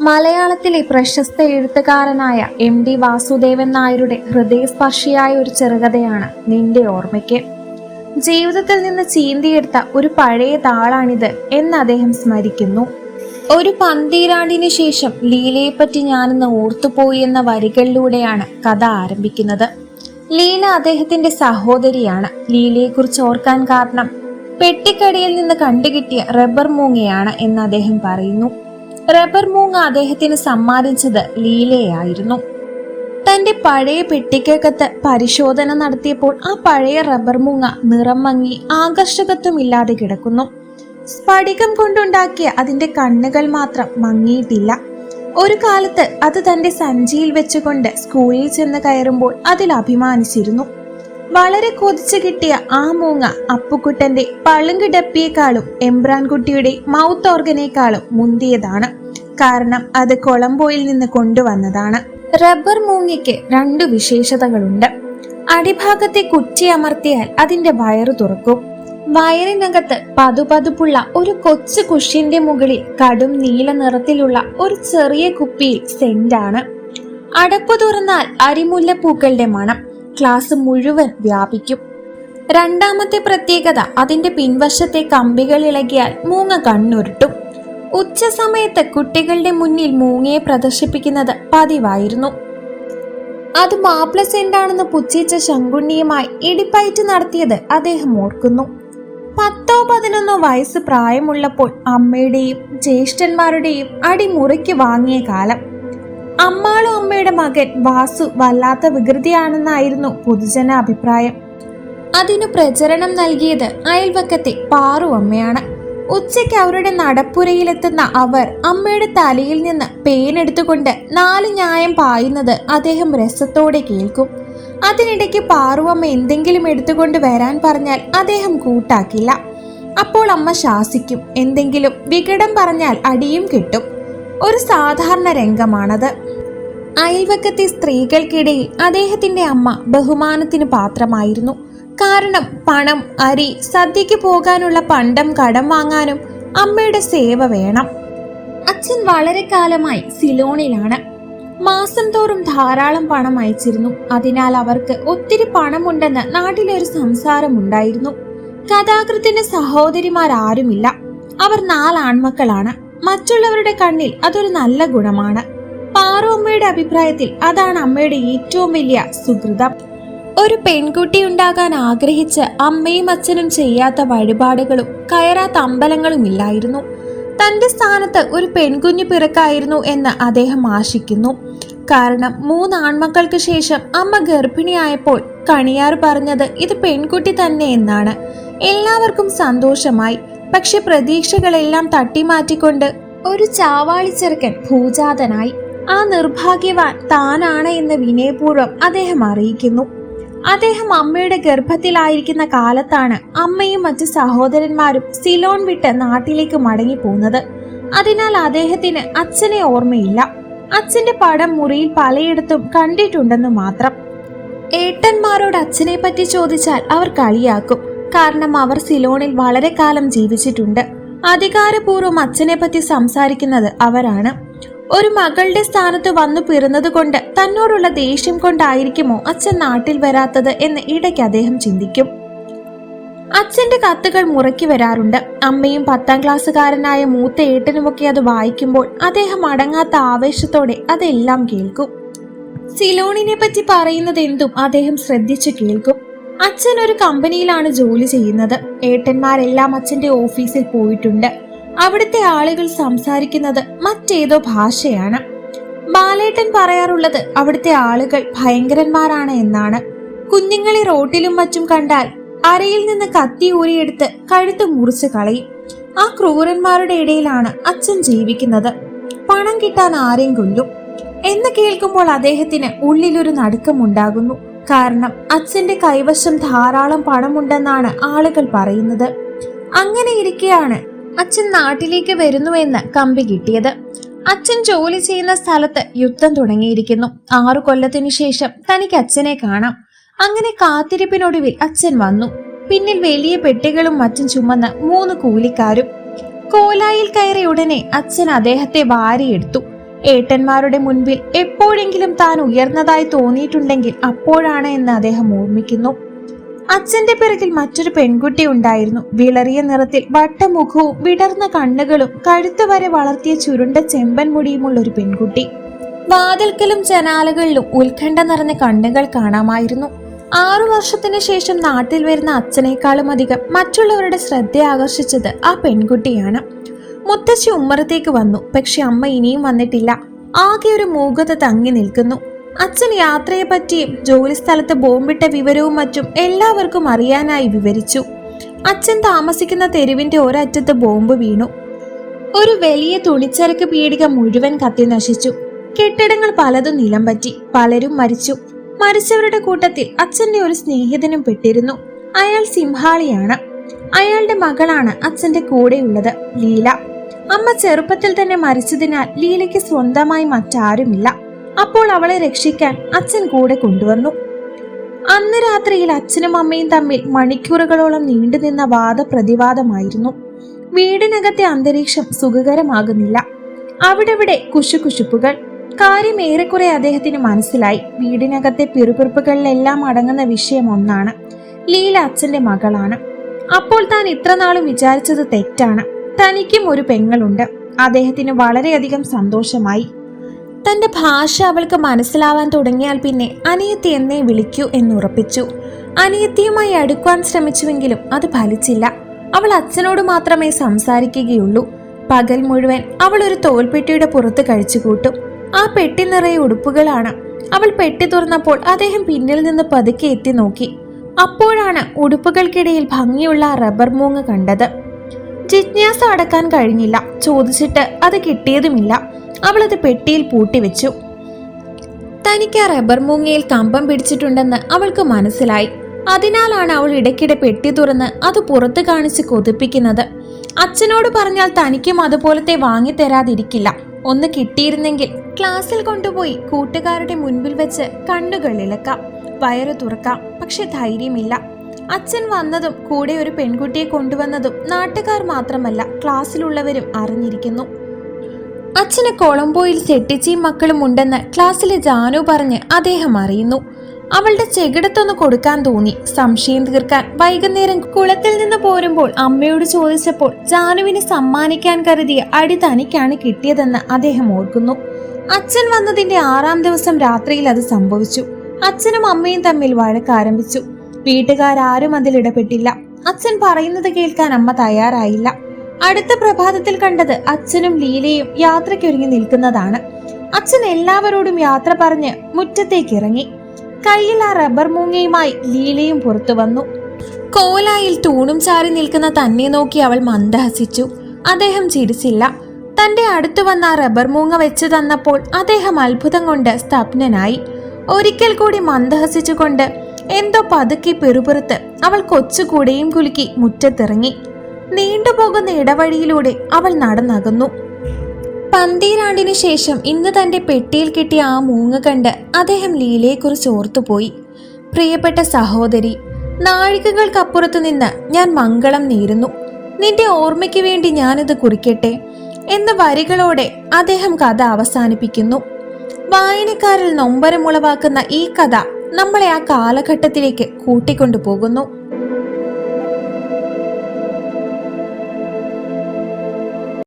മലയാളത്തിലെ പ്രശസ്ത എഴുത്തുകാരനായ എം ഡി വാസുദേവൻ നായരുടെ ഹൃദയസ്പർശിയായ ഒരു ചെറുകഥയാണ് നിന്റെ ഓർമ്മയ്ക്ക്. ജീവിതത്തിൽ നിന്ന് ചീന്തിയെടുത്ത ഒരു പഴയ താളാണിത് എന്ന് അദ്ദേഹം സ്മരിക്കുന്നു. ഒരു പന്തീരാണ്ടിനു ശേഷം ലീലയെപ്പറ്റി ഞാനിന്ന് ഓർത്തുപോയി എന്ന വരികളിലൂടെയാണ് കഥ ആരംഭിക്കുന്നത്. ലീല അദ്ദേഹത്തിന്റെ സഹോദരിയാണ്. ലീലയെക്കുറിച്ച് ഓർക്കാൻ കാരണം പെട്ടിക്കടിയിൽ നിന്ന് കണ്ടുകിട്ടിയ റബ്ബർ മൂങ്ങയാണ് എന്ന് അദ്ദേഹം പറയുന്നു. റബ്ബർ മൂങ്ങ അദ്ദേഹത്തിന് സമ്മാനിച്ചത് ലീലയായിരുന്നു. തന്റെ പഴയ പെട്ടിക്കകത്ത് പരിശോധന നടത്തിയപ്പോൾ ആ പഴയ റബ്ബർ മൂങ്ങ നിറം മങ്ങി ആകർഷകത്വമില്ലാതെ കിടക്കുന്നു. സ്ഫടികം കൊണ്ടുണ്ടാക്കിയ അതിന്റെ കണ്ണുകൾ മാത്രം മങ്ങിയിട്ടില്ല. ഒരു കാലത്ത് അത് തന്റെ സഞ്ചിയിൽ വെച്ചുകൊണ്ട് സ്കൂളിൽ ചെന്ന് കയറുമ്പോൾ അതിൽ അഭിമാനിച്ചിരുന്നു. വളരെ കൊതിച്ചു കിട്ടിയ ആ മൂങ്ങ അപ്പുക്കുട്ടന്റെ പളുങ്ക് ഡപ്പിയേക്കാളും എംബ്രാൻകുട്ടിയുടെ മൗത്ത് ഓർഗനേക്കാളും മുന്തിയതാണ്. കാരണം അത് കൊളംബോയിൽ നിന്ന് കൊണ്ടുവന്നതാണ്. റബ്ബർ മൂങ്ങയ്ക്ക് രണ്ടു വിശേഷതകളുണ്ട്. അടിഭാഗത്തെ കുറ്റി അമർത്തിയാൽ അതിന്റെ വയറു തുറക്കും. വയറിനകത്ത് പതുപതുപ്പുള്ള ഒരു കൊച്ചു കുഷ്യന്റെ മുകളിൽ കടും നീല നിറത്തിലുള്ള ഒരു ചെറിയ കുപ്പിയിൽ സെന്റാണ്. അടപ്പു തുറന്നാൽ അരിമുല്ലപ്പൂക്കളുടെ മണം. ക്ലാസ് മുഴുവൻ വ്യാപിക്കും. രണ്ടാമത്തെ പ്രത്യേകത അതിന്റെ പിൻവശത്തെ കമ്പികൾ ഇളകിയാൽ മൂങ്ങ കണ്ണുരുട്ടും. ഉച്ച സമയത്ത് കുട്ടികളുടെ മുന്നിൽ മൂങ്ങയെ പ്രദർശിപ്പിക്കുന്നത് പതിവായിരുന്നു. അത് മാപ്ലസ് സെന്റാണെന്ന് പുച്ഛിച്ച ശങ്കുണ്ണിയുമായി ഇടിപ്പയറ്റ് നടത്തിയത് അദ്ദേഹം ഓർക്കുന്നു. പത്തോ പതിനൊന്നോ വയസ്സ് പ്രായമുള്ളപ്പോൾ അമ്മയുടെയും ജ്യേഷ്ഠന്മാരുടെയും അടിമുറിക്ക് വാങ്ങിയ കാലം. അമ്മാളും അമ്മയുടെ മകൻ വാസു വല്ലാത്ത വികൃതിയാണെന്നായിരുന്നു പൊതുജന അഭിപ്രായം. അതിനു പ്രചരണം നൽകിയത് അയൽവക്കത്തെ പാറു അമ്മയാണ്. ഉച്ചയ്ക്ക് അവരുടെ നടപ്പുരയിലെത്തുന്ന അവർ അമ്മയുടെ തലയിൽ നിന്ന് പേനെടുത്തുകൊണ്ട് നാല് ന്യായം പായുന്നത് അദ്ദേഹം രസത്തോടെ കേൾക്കും. അതിനിടയ്ക്ക് പാറുവമ്മ എന്തെങ്കിലും എടുത്തുകൊണ്ട് വരാൻ പറഞ്ഞാൽ അദ്ദേഹം കൂട്ടാക്കില്ല. അപ്പോൾ അമ്മ ശാസിക്കും. എന്തെങ്കിലും വികടം പറഞ്ഞാൽ അടിയും കിട്ടും. ഒരു സാധാരണ രംഗമാണത്. അയൽവക്കത്തെ സ്ത്രീകൾക്കിടയിൽ അദ്ദേഹത്തിന്റെ അമ്മ ബഹുമാനത്തിന് പാത്രമായിരുന്നു. കാരണം പണം അരി സദ്യക്ക് പോകാനുള്ള പണ്ടം കടം വാങ്ങാനും അമ്മയുടെ സേവ വേണം. അച്ഛൻ വളരെ കാലമായി സിലോണിലാണ്. മാസം തോറും ധാരാളം പണം അയച്ചിരുന്നു. അതിനാൽ അവർക്ക് ഒത്തിരി പണമുണ്ടെന്ന് നാട്ടിലൊരു സംസാരമുണ്ടായിരുന്നു. കഥാകൃത്തിന് സഹോദരിമാരാരുമില്ല. അവർ നാലാൺമക്കളാണ്. മറ്റുള്ളവരുടെ കണ്ണിൽ അതൊരു നല്ല ഗുണമാണ്. പാറു അമ്മയുടെ അഭിപ്രായത്തിൽ അതാണ് അമ്മയുടെ ഏറ്റവും വലിയ സുഹൃതം ഒരു പെൺകുട്ടി ഉണ്ടാകാൻ ആഗ്രഹിച്ച് അമ്മയും അച്ഛനും ചെയ്യാത്ത വഴിപാടുകളും കയറാത്ത അമ്പലങ്ങളും ഇല്ലായിരുന്നു. തന്റെ സ്ഥാനത്ത് ഒരു പെൺകുഞ്ഞു പിറക്കായിരുന്നു എന്ന് അദ്ദേഹം ആശിക്കുന്നു. കാരണം മൂന്ന് ആൺമക്കൾക്ക് ശേഷം അമ്മ ഗർഭിണിയായപ്പോൾ കണിയാർ പറഞ്ഞത് ഇത് പെൺകുട്ടി തന്നെ എന്നാണ്. എല്ലാവർക്കും സന്തോഷമായി. പക്ഷെ പ്രതീക്ഷകളെല്ലാം തട്ടിമാറ്റിക്കൊണ്ട് ഒരു ചാവാളി ചെറുക്കൻ ഭൂജാതനായി ആ നിർഭാഗ്യവാൻ താനാണ് എന്ന് വിനയപൂർവം അദ്ദേഹം അറിയിക്കുന്നു. അദ്ദേഹം അമ്മയുടെ ഗർഭത്തിലായിരിക്കുന്ന കാലത്താണ് അമ്മയും മറ്റു സഹോദരന്മാരും സിലോൺ വിട്ട് നാട്ടിലേക്ക് മടങ്ങി പോകുന്നത് അതിനാൽ അദ്ദേഹത്തിന് അച്ഛനെ ഓർമ്മയില്ല. അച്ഛന്റെ പടം മുറിയിൽ പലയിടത്തും കണ്ടിട്ടുണ്ടെന്ന് മാത്രം. ഏട്ടന്മാരോട് അച്ഛനെ പറ്റി ചോദിച്ചാൽ അവർ കളിയാക്കും. കാരണം അവർ സിലോണിൽ വളരെ കാലം ജീവിച്ചിട്ടുണ്ട്. അധികാരപൂർവം അച്ഛനെ പറ്റി സംസാരിക്കുന്നത് അവരാണ്. ഒരു മകളുടെ സ്ഥാനത്ത് വന്നു പിറന്നത് കൊണ്ട് തന്നോടുള്ള ദേഷ്യം കൊണ്ടായിരിക്കുമോ അച്ഛൻ നാട്ടിൽ വരാത്തത് എന്ന് ഇടയ്ക്ക് അദ്ദേഹം ചിന്തിക്കും. അച്ഛന്റെ കത്തുകൾ മുറക്കി വരാറുണ്ട്. അമ്മയും പത്താം ക്ലാസ്സുകാരനായ മൂത്ത ഏട്ടനുമൊക്കെ അത് വായിക്കുമ്പോൾ അദ്ദേഹം അടങ്ങാത്ത ആവേശത്തോടെ അതെല്ലാം കേൾക്കും. സിലോണിനെ പറ്റി പറയുന്നത് എന്തും അദ്ദേഹം ശ്രദ്ധിച്ചു കേൾക്കും. അച്ഛൻ ഒരു കമ്പനിയിലാണ് ജോലി ചെയ്യുന്നത്. ഏട്ടന്മാരെല്ലാം അച്ഛന്റെ ഓഫീസിൽ പോയിട്ടുണ്ട്. അവിടുത്തെ ആളുകൾ സംസാരിക്കുന്നത് മറ്റേതോ ഭാഷയാണ്. ബാലേട്ടൻ പറയാറുള്ളത് അവിടുത്തെ ആളുകൾ ഭയങ്കരന്മാരാണ് എന്നാണ്. കുഞ്ഞുങ്ങളെ റോട്ടിലും മറ്റും കണ്ടാൽ അരയിൽ നിന്ന് കത്തി ഊരിയെടുത്ത് കഴുത്ത് മുറിച്ച് കളയും. ആ ക്രൂരന്മാരുടെ ഇടയിലാണ് അച്ഛൻ ജീവിക്കുന്നത്. പണം കിട്ടാൻ ആരെയും കൊല്ലും. എന്ന് കേൾക്കുമ്പോൾ അദ്ദേഹത്തിന് ഉള്ളിലൊരു നടുക്കമുണ്ടാകുന്നു. കാരണം അച്ഛന്റെ കൈവശം ധാരാളം പണമുണ്ടെന്നാണ് ആളുകൾ പറയുന്നത്. അങ്ങനെ ഇരിക്കെയാണ് അച്ഛൻ നാട്ടിലേക്ക് വരുന്നുവെന്ന് കമ്പി കിട്ടിയത്. അച്ഛൻ ജോലി ചെയ്യുന്ന സ്ഥലത്ത് യുദ്ധം തുടങ്ങിയിരിക്കുന്നു. ആറു കൊല്ലത്തിനു ശേഷം തനിക്ക് അച്ഛനെ കാണാം. അങ്ങനെ കാത്തിരിപ്പിനൊടുവിൽ അച്ഛൻ വന്നു. പിന്നിൽ വലിയ പെട്ടികളും മറ്റും ചുമന്ന മൂന്ന് കൂലിക്കാരും. കോലായിൽ കയറിയ ഉടനെ അച്ഛൻ അദ്ദേഹത്തെ വാരിയെടുത്തു. ഏട്ടന്മാരുടെ മുൻപിൽ എപ്പോഴെങ്കിലും താൻ ഉയർന്നതായി തോന്നിയിട്ടുണ്ടെങ്കിൽ അപ്പോഴാണ് എന്ന് അദ്ദേഹം ഓർമ്മിക്കുന്നു. അച്ഛന്റെ പിറകിൽ മറ്റൊരു പെൺകുട്ടി ഉണ്ടായിരുന്നു. വിളറിയ നിറത്തിൽ വട്ടമുഖവും വിടർന്ന കണ്ണുകളും കഴുത്ത് വരെ വളർത്തിയ ചുരുണ്ട ചെമ്പൻ മുടിയുമുള്ള ഒരു പെൺകുട്ടി. വാതിൽക്കലും ജനാലകളിലും ഉത്കണ്ഠ നിറഞ്ഞ കണ്ണുകൾ കാണാമായിരുന്നു. ആറു വർഷത്തിന് ശേഷം നാട്ടിൽ വരുന്ന അച്ഛനേക്കാളും അധികം മറ്റുള്ളവരുടെ ശ്രദ്ധ ആകർഷിച്ചത് ആ പെൺകുട്ടിയാണ്. മുത്തശ്ശി ഉമ്മറത്തേക്ക് വന്നു. പക്ഷെ അമ്മ ഇനിയും വന്നിട്ടില്ല. ആകെ ഒരു മൂകത തങ്ങി നിൽക്കുന്നു. അച്ഛൻ യാത്രയെ പറ്റിയും ജോലിസ്ഥലത്ത് ബോംബിട്ട വിവരവും മറ്റും എല്ലാവർക്കും അറിയാനായി വിവരിച്ചു. അച്ഛൻ താമസിക്കുന്ന തെരുവിന്റെ ഒരറ്റത്ത് ബോംബ് വീണു. ഒരു വലിയ തുണിച്ചരക്ക് പീടിക മുഴുവൻ കത്തി നശിച്ചു. കെട്ടിടങ്ങൾ പലതും നിലം പറ്റി. പലരും മരിച്ചു. മരിച്ചവരുടെ കൂട്ടത്തിൽ അച്ഛന്റെ ഒരു സ്നേഹിതനും പെട്ടിരുന്നു. അയാൾ സിംഹാളിയാണ്. അയാളുടെ മകളാണ് അച്ഛന്റെ കൂടെയുള്ളത് ലീല. അമ്മ ചെറുപ്പത്തിൽ തന്നെ മരിച്ചതിനാൽ ലീലയ്ക്ക് സ്വന്തമായി മറ്റാരുമില്ല. അപ്പോൾ അവളെ രക്ഷിക്കാൻ അച്ഛൻ കൂടെ കൊണ്ടുവന്നു. അന്ന് രാത്രിയിൽ അച്ഛനും അമ്മയും തമ്മിൽ മണിക്കൂറുകളോളം നീണ്ടുനിന്ന വാദപ്രതിവാദമായിരുന്നു. വീടിനകത്തെ അന്തരീക്ഷം സുഖകരമാകുന്നില്ല. അവിടെവിടെ കുശുകുശുപ്പുകൾ. കാര്യം ഏറെക്കുറെ അദ്ദേഹത്തിന് മനസ്സിലായി. വീടിനകത്തെ പിറുപിറുപ്പുകളിലെല്ലാം അടങ്ങുന്ന വിഷയം ഒന്നാണ്. ലീല അച്ഛന്റെ മകളാണ്. അപ്പോൾ താൻ ഇത്രനാളും വിചാരിച്ചത് തെറ്റാണ്. തനിക്കും ഒരു പെങ്ങളുണ്ട്. അദ്ദേഹത്തിന് വളരെയധികം സന്തോഷമായി. തന്റെ ഭാഷ അവൾക്ക് മനസ്സിലാവാൻ തുടങ്ങിയാൽ പിന്നെ അനിയത്തി എന്നെ വിളിക്കൂ എന്ന് ഉറപ്പിച്ചു അനിയത്തിയുമായി അടുക്കുവാൻ ശ്രമിച്ചുവെങ്കിലും അത് ഫലിച്ചില്ല. അവൾ അച്ഛനോട് മാത്രമേ സംസാരിക്കുകയുള്ളൂ. പകൽ മുഴുവൻ അവൾ ഒരു തോൽപ്പെട്ടിയുടെ പുറത്ത് കഴിച്ചുകൂട്ടും. ആ പെട്ടി നിറയെ ഉടുപ്പുകളാണ്. അവൾ പെട്ടി തുറന്നപ്പോൾ അദ്ദേഹം പിന്നിൽ നിന്ന് പതുക്കെ എത്തി നോക്കി. അപ്പോഴാണ് ഉടുപ്പുകൾക്കിടയിൽ ഭംഗിയുള്ള റബ്ബർ മൂങ്ങ കണ്ടത്. ജിജ്ഞാസ അടക്കാൻ കഴിഞ്ഞില്ല. ചോദിച്ചിട്ട് അത് കിട്ടിയതുമില്ല. അവൾ അത് പെട്ടിയിൽ പൂട്ടിവെച്ചു. തനിക്ക് ആ റബ്ബർ മൂങ്ങയിൽ കമ്പം പിടിച്ചിട്ടുണ്ടെന്ന് അവൾക്ക് മനസ്സിലായി. അതിനാലാണ് അവൾ ഇടയ്ക്കിടെ പെട്ടി തുറന്ന് അത് പുറത്ത് കാണിച്ച് കൊതിപ്പിക്കുന്നത്. അച്ഛനോട് പറഞ്ഞാൽ തനിക്കും അതുപോലത്തെ വാങ്ങി വാങ്ങിത്തരാതിരിക്കില്ല ഒന്ന് കിട്ടിയിരുന്നെങ്കിൽ ക്ലാസ്സിൽ കൊണ്ടുപോയി കൂട്ടുകാരുടെ മുൻപിൽ വെച്ച് കണ്ണുകൾ ഇളക്കാം. വയറ് തുറക്കാം. പക്ഷെ ധൈര്യമില്ല. അച്ഛൻ വന്നതും കൂടെ ഒരു പെൺകുട്ടിയെ കൊണ്ടുവന്നതും നാട്ടുകാർ മാത്രമല്ല ക്ലാസ്സിലുള്ളവരും അറിഞ്ഞിരിക്കുന്നു. അച്ഛന് കൊളംബോയിൽ സെട്ടിച്ചിയും മക്കളും ഉണ്ടെന്ന് ക്ലാസ്സിലെ ജാനു പറഞ്ഞ് അദ്ദേഹം അറിയുന്നു. അവളുടെ ചെകിടത്തൊന്ന് കൊടുക്കാൻ തോന്നി. സംശയം തീർക്കാൻ വൈകുന്നേരം കുളത്തിൽ നിന്ന് പോരുമ്പോൾ അമ്മയോട് ചോദിച്ചപ്പോൾ ജാനുവിനെ സമ്മാനിക്കാൻ കരുതിയ അടി തനിക്കാണ് കിട്ടിയതെന്ന് അദ്ദേഹം ഓർക്കുന്നു. അച്ഛൻ വന്നതിന്റെ ആറാം ദിവസം രാത്രിയിൽ അത് സംഭവിച്ചു. അച്ഛനും അമ്മയും തമ്മിൽ വഴക്കാരംഭിച്ചു. വീട്ടുകാരും അതിൽ ഇടപെട്ടില്ല. അച്ഛൻ പറയുന്നത് കേൾക്കാൻ അമ്മ തയ്യാറായില്ല. അടുത്ത പ്രഭാതത്തിൽ കണ്ടത് അച്ഛനും ലീലയും യാത്രയ്ക്കൊരുങ്ങി നിൽക്കുന്നതാണ്. അച്ഛൻ എല്ലാവരോടും യാത്ര പറഞ്ഞ് മുറ്റത്തേക്ക് ഇറങ്ങി കയ്യിൽ ആ റബ്ബർ മൂങ്ങയുമായി ലീലയും പുറത്തു വന്നു. കോലായിൽ തൂണും ചാരി നിൽക്കുന്ന തന്നെ നോക്കി അവൾ മന്ദഹസിച്ചു. അദ്ദേഹം ചിരിച്ചില്ല. തന്റെ അടുത്തു വന്ന ആ റബ്ബർ മൂങ്ങ വെച്ചു തന്നപ്പോൾ അദ്ദേഹം അത്ഭുതം കൊണ്ട് സ്തപ്നനായി ഒരിക്കൽ കൂടി മന്ദഹസിച്ചുകൊണ്ട് എന്തോ പതുക്കെ പെറുപുറത്ത് അവൾ കൊച്ചുകൂടെയും കുലുക്കി മുറ്റത്തിറങ്ങി. നീണ്ടുപോകുന്ന ഇടവഴിയിലൂടെ അവൾ നടന്നകന്നു. പന്തീരാണ്ടിനു ശേഷം ഇന്ന് തന്റെ പെട്ടിയിൽ കിട്ടിയ ആ മൂങ്ങ കണ്ട് അദ്ദേഹം ലീലയെക്കുറിച്ച് ഓർത്തുപോയി. പ്രിയപ്പെട്ട സഹോദരി നാഴികകൾക്കപ്പുറത്തു നിന്ന് ഞാൻ മംഗളം നേരുന്നു. നിന്റെ ഓർമ്മയ്ക്ക് വേണ്ടി ഞാനിത് കുറിക്കട്ടെ എന്ന വരികളോടെ അദ്ദേഹം കഥ അവസാനിപ്പിക്കുന്നു. വായനക്കാരിൽ നൊമ്പരമുളവാക്കുന്ന ഈ കഥ നമ്മളെ ആ കാലഘട്ടത്തിലേക്ക് കൂട്ടിക്കൊണ്ടു പോകുന്നു